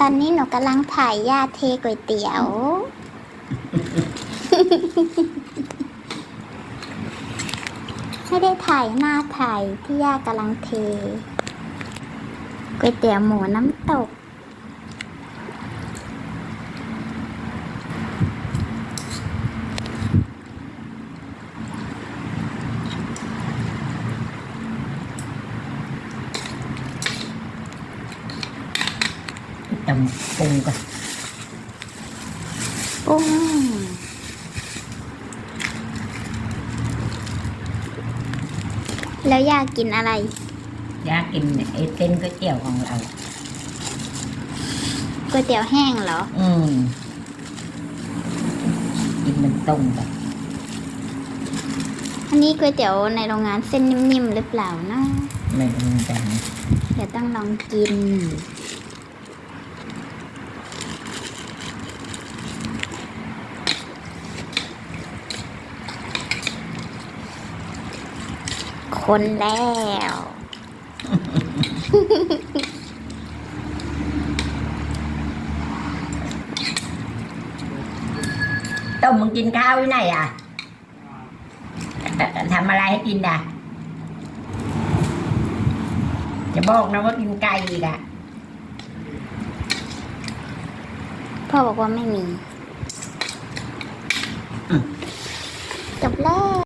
ตอนนี้หนูกำลังถ่ายยาเทก๋วยเตี๋ยว ไม่ได้ถ่ายหน้าถ่ายที่ย่ากำลังเทก๋วยเตี๋ยวหมูน้ำตก ตำปรุงก่อนปุ้งแล้วย่ากินอะไร อยากกินไอ้เส้นก๋วยเตี๋ยวของเราก๋วยเตี๋ยวแห้งเหรอ อืมกินมันตรงแบบอันนี้ก๋วยเตี๋ยวในโรงงานเส้นนิ่มๆหรือเปล่านะไม่รู้จังเดี๋ยวต้องลองกิน คนแล้ว ต้มมึงกินข้าวที่ไหนอะเอ่อทำอะไรให้กินอะจะบอกนะว่ากินไก่อีกอะพ่อบอกว่าไม่มีอืมจบแล้ว